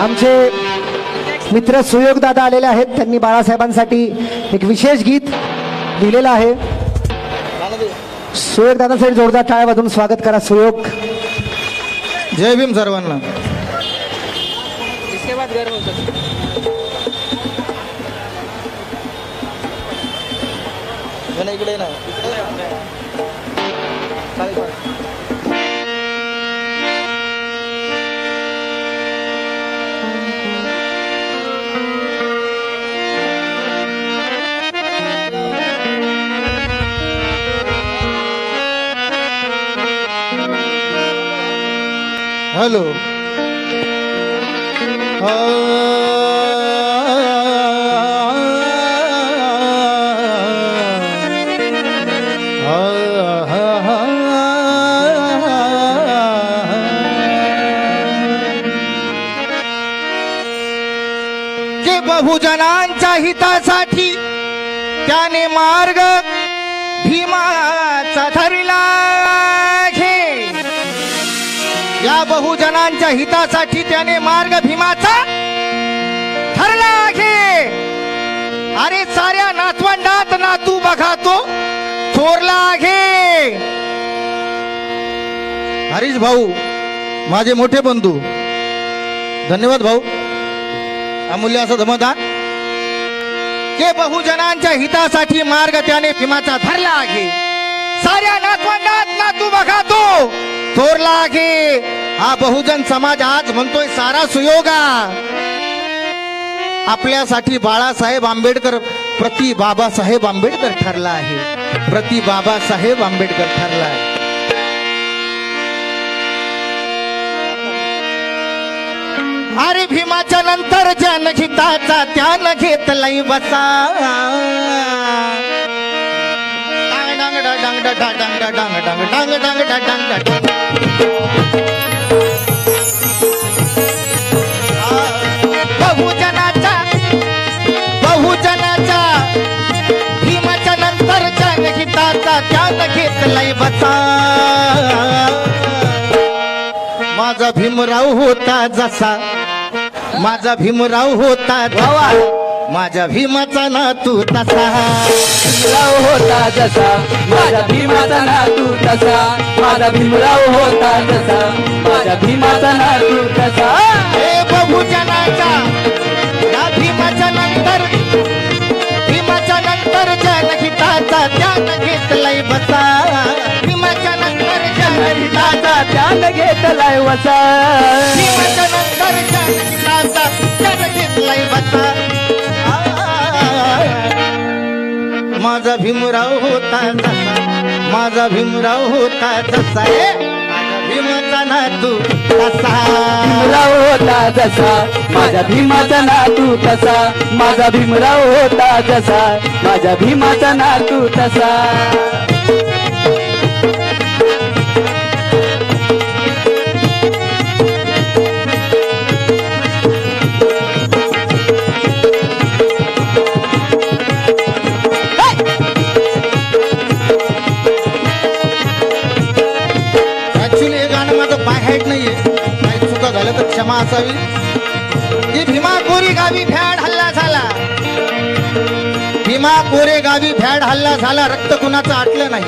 आमचे मित्र सुयोग दादा आलेले आहेत. त्यांनी बाळासाहेबांसाठी एक विशेष गीत लिहिलेलं आहे. सुयोग दादांसाठी जोरदार टाळ्या वाजवून स्वागत करा सुयोग. जय भीम सर्वांना. हो इकडे ना. हॅलो. के बहुजनांच्या हितासाठी त्याने मार्ग भीमा बहुजनांच्या हितासाठी त्याने मार्ग भीमाचा ठरला आहे. अरे साऱ्या नातवंडात नातू बघा तो थोरला आहे. हरीश भाऊ माझे मोठे बंधू. धन्यवाद भाऊ. अमूल्य असं धमदान के बहुजनांच्या हितासाठी मार्ग त्याने भीमाचा धरला आहे. साऱ्या नातवंडात नातू बघा तो थोरला आहे. हा बहुजन समाज आज म्हणतोय सारा सुयोगा आपल्यासाठी बाळासाहेब आंबेडकर प्रति बाबासाहेब आंबेडकर ठरला आहे प्रति बाबासाहेब आंबेडकर ठरला आहे अरे भीमाच्या नंतर जनहिताचा त्यानं घेतलाय बसा डांग डांग डांग डांग डांग डांग डांग डांग डांग डांग डांग त्यानं घेतलाय बसा. माझा भीमराव होता जसा. माझा भीमराव होता जसा माझ्या भीमाचा नातू तसा. भीमराव होता जसा. माझा भीमाचा नातू तसा. माझा भीमराव होता जसा. माझ्या भीमाचा नातू तसा. हे बहुजनाचा त्यान घेतलाय बसा. भीमाच्या नंतर जनहिताचा त्यानं घेतलाय वसा भीमाच्या नंतर जनहिताचा त्यान घेतलाय बसा. माझा भीमराव होता जसा माझा भीमराव होता जसा नातू तसा. भीमराव होता जसा. माझा भीमाचा नातू तसा. माझा भीमराव होता जसा. माझ्या भीमाचा नातू तसा. भीमा गावी फॅड हल्ला झाला रक्त कुणाचं आटलं नाही.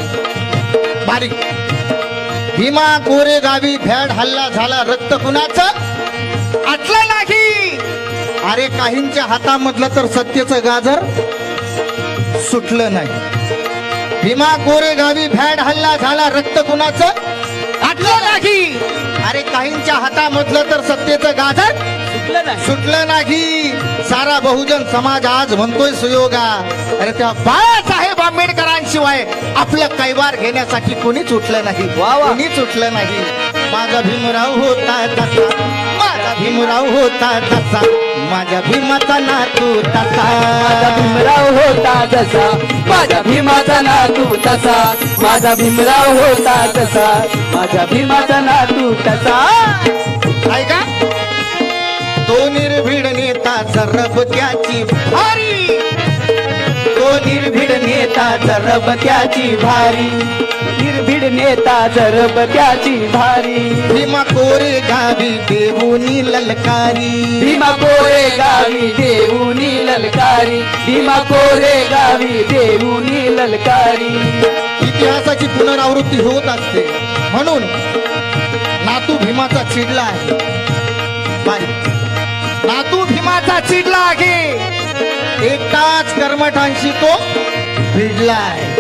बारीक. भीमा कोरे गावी फॅड हल्ला झाला रक्त कुणाचं आटलं नाही. अरे काहींच्या हातामधलं तर सत्यचं गाजर सुटलं नाही. भीमा कोरे गावी फॅड हल्ला झाला रक्त कुणाचं आटलं नाही. अरे काहींच्या हातामधलं तर सत्तेचं गाजर नाही. सुटलं नाही. सारा बहुजन समाज आज म्हणतोय सुयोगा. अरे त्या बाळासाहेब आंबेडकरांशिवाय आपलं कैवार घेण्यासाठी कोणीच उठलं नाही. कोणीच उठलं नाही. माझा भीमराव होता तसा. माझा भीमराव होता तसा. माझ्या भीमाचा नातू माझा तसा भीमराव होता जसा माझ्या भीमाचा नातू तसा. माझा भीमराव होता तसा. माझ्या भीमाचा नातू तसा. ऐका. तो निर्भीड नेता सरब त्याची भारी. तो निर्भीड नेता जरब त्याची भारी. निर्भीड नेता जरब त्याची भारी. भीमा कोरे गावी देऊनी ललकारी. भीमा कोरे गावी देऊनी ललकारी. भीमा कोरे गावी देऊनी ललकारी. इतिहासाची पुनरावृत्ती होत असते. म्हणून नातू भीमाचा चिडला आहे. नातू भीमाचा चिडला आहे. एकाच कर्मठांशी तो भिडला आहे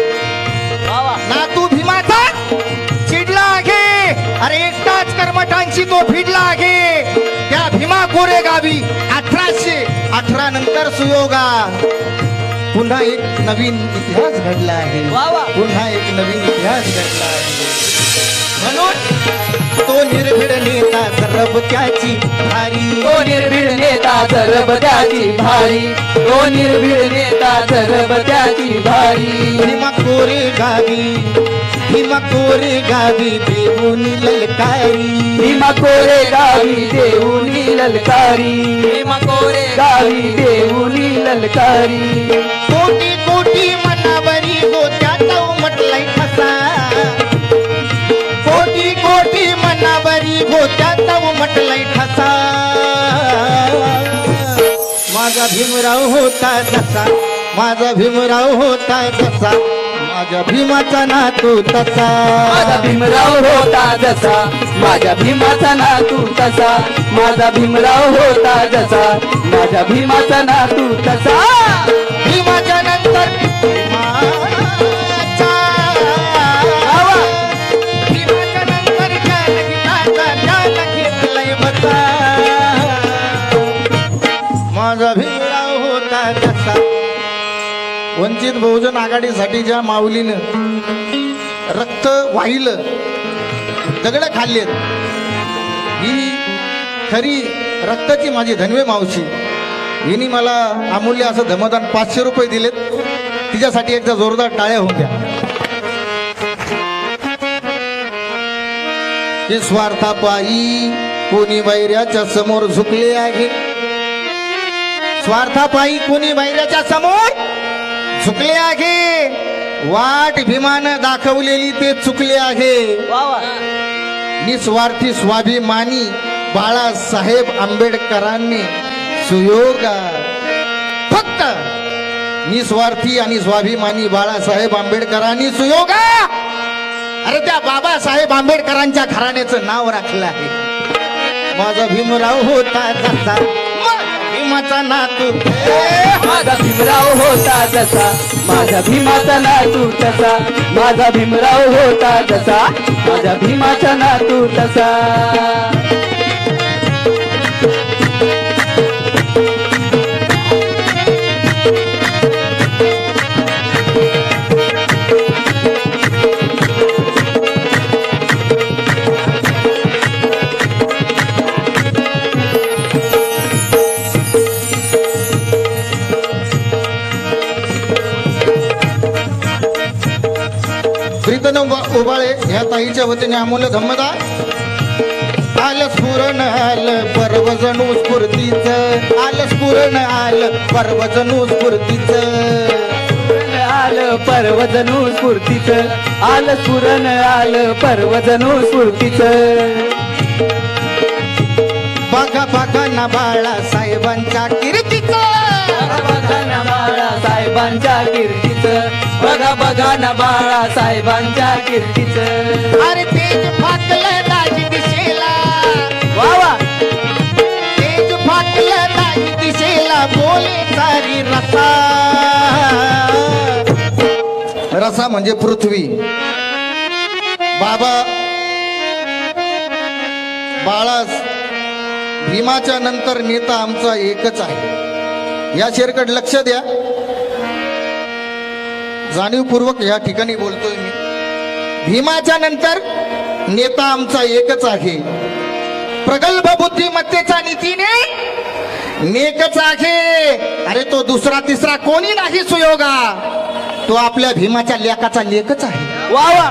नातू भीमाचा? चिडला आहे. अरे एकटाच कर्मठांशी तो भिडला आहे. त्या भीमा कोरे गावी अठराशे अठरा नंतर सुयोगा. पुन्हा एक नवीन इतिहास घडला आहे. पुन्हा एक नवीन इतिहास घडला आहे. म्हणून तो निर्भीड नेता सर्व त्याची भारी त्याची भारी. तो निर्भीड नेता जरब त्याची भारी. भीमा कोरे गावी भीमा कोरे गावी देऊन ललकारी. भीमा कोरे गावी देऊनी ललकारी. भीमा कोरे गावी देऊनी ललकारी. कोटी कोटी मनावरी गोत्याचा उमटलाय ठसा. कोटी कोटी मनावरी गोत्याचा उमटलाय ठसा. माझा भीमराव होता तसा माझा भीमराव होता तसा माझ्या भीमाचा नातू तसा. माझा भीमराव होता जसा माझ्या भीमाचा नातू तसा माझा भीमराव होता जसा माझ्या भीमाचा नातू तसा. भीमाच्या माझा भीमराव होता तसा वंचित बहुजन आघाडीसाठी ज्या माऊलीनं रक्त वाहिलं दगड खाल्लेत ही खरी रक्ताची माझी धनवे मावशी. हिनी मला अमूल्य असं धमदान पाचशे रुपये दिलेत. तिच्यासाठी एकदा जोरदार टाळ्या होऊन द्या स्वार्थापायी कोणी वैऱ्याच्या समोर झुकले आहे. स्वार्थापायी कोणी वैऱ्याच्या समोर झुकले आहे? वाट भीमानं दाखवलेली ते चुकले आहे. निस्वार्थी स्वाभिमानी बाळासाहेब आंबेडकरांनी सुयोगा. फक्त निस्वार्थी आणि स्वाभिमानी बाळासाहेब आंबेडकरांनी सुयोगा. अरे त्या बाबासाहेब आंबेडकरांच्या घराण्याचं नाव राखलं आहे. माझा भीमराव होता भीमाचा नातू. माझा भीमराव होता जसा माझा भीमाचा नातू तसा. माझा भीमराव होता जसा माझ्या भीमाचा नातू तसा. ताईच्या वतीने अमोल धम्मदा. आल स्फुरण आल पर्वजणू स्फूर्तीच. आल स्फुरण आल पर्वजणू स्फूर्तीच. आलं पर्वजनू स्फूर्तीच. आलं स्फुरण आलं पर्वजनू स्फूर्तीच. बघा बघा ना बाळा साहेबांच्या कीर्तीच. बघा ना बाळा साहेबांच्या कीर्तीचं. बघा बघा ना बाळा साहेबांच्या कीर्तीचं. अरे तेज फाकलं दाजी दिशेला. वा वा. तेज फाकलं दाजी दिशेला बोले सारी रसा. रसा म्हणजे पृथ्वी. बाबा बाळास भीमाच्या नंतर नेता आमचा एकच आहे. या शेरकड लक्ष द्या. जाणीवपूर्वक या ठिकाणी बोलतोय मी. भीमाच्या नंतर नेता आमचा एकच आहे. प्रगल्भ बुद्धिमत्तेच्या नीतीने नेकच आहे. अरे तो दुसरा तिसरा कोणी नाही सुयोगा. तो आपल्या भीमाच्या लेखाचा लेखच आहे. वा वा.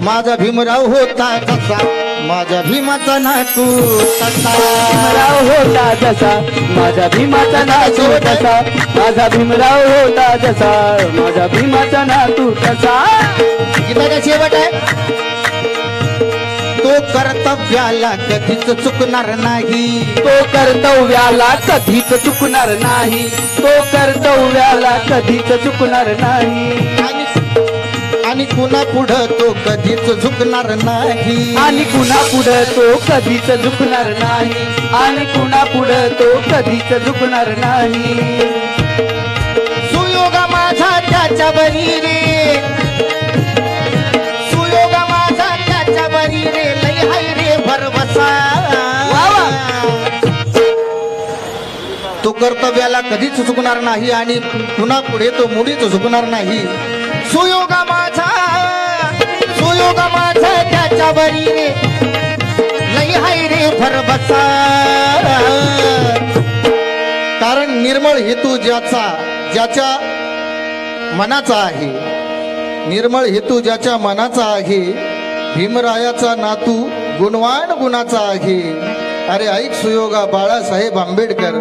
माझा भीमराव होता तसा. माझ्या भीमाचा नातू तसा. भीमराव होता जसा माझा भीमाचा नातू तसा. माझा भीमराव होता जसा माझा भीमाचा नातू तसा. गीताचा शेवट आहे. तो कर्तव्याला कधीच चुकणार नाही. तो कर्तव्याला कधीच चुकणार नाही. तो कर्तव्याला कधीच चुकणार नाही. आणि आणि कुणा पुढं तो कधीच झुकणार नाही. आणि कुणा पुढं तो कधीच झुकणार नाही. आणि कुणा पुढं तो कधीच झुकणार नाही. सुयोगा माझा त्याच्या बरी रे सुयोगा माझा त्याच्या बरी रे लय हाय रे भरवसा. तो कर्तव्याला कधीच चुकणार नाही आणि पुन्हा पुढे तो मुळीच झुकणार नाही. सुयोगा माझा सुयोगा माझा त्याच्या बरी रे. लय हाय रे भरवसा कारण निर्मळ हेतू ज्याचा ज्याच्या मनाचा आहे. निर्मळ हेतू ज्याच्या मनाचा आहे भीमरायाचा नातू गुणवान गुणाचा आहे. अरे ऐक सुयोगा बाळासाहेब आंबेडकर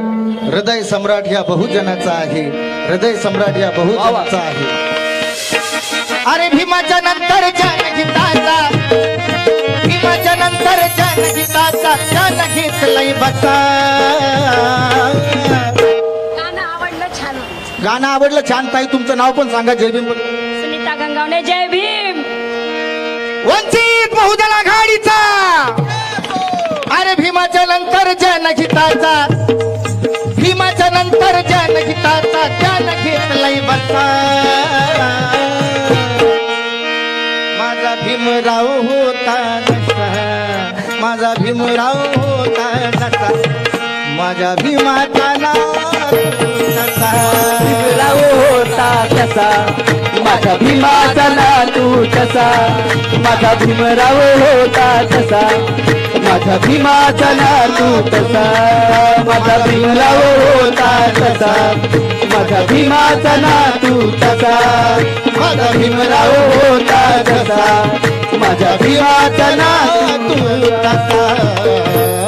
हृदय सम्राट या बहुजनाचा आहे. हृदय सम्राट या बहुजनाचा आहे. अरे भीमाच्या नंतरच्या नंतर जनहिताचा जनहित बसा. गाणं आवडलं छान होतं. गाणं आवडलं छान. ताई तुमचं नाव पण सांगा जय भीम. सुनीता गंगावणे जय भीम. वंचित बहुजन आघाडीचा. अरे भीमाच्या नंतर जनहिताचा. भीमाच्या नंतर जनहिताचा जनहित लय बसा. माझा भीमराव होता माझा भीमराव होता नसा. माझ्या भीमाचा नाव नसा. भीमराव होता तसा. माझा भीमाचा नातू माझा भीमराव होता तसा. माझा भीमा चला तू तसा. माझा भीमराव होता तसा. माझा भीमा चला तू तसा. माझा भीमराव होता तसा. माझा भीमा चला तू तसा.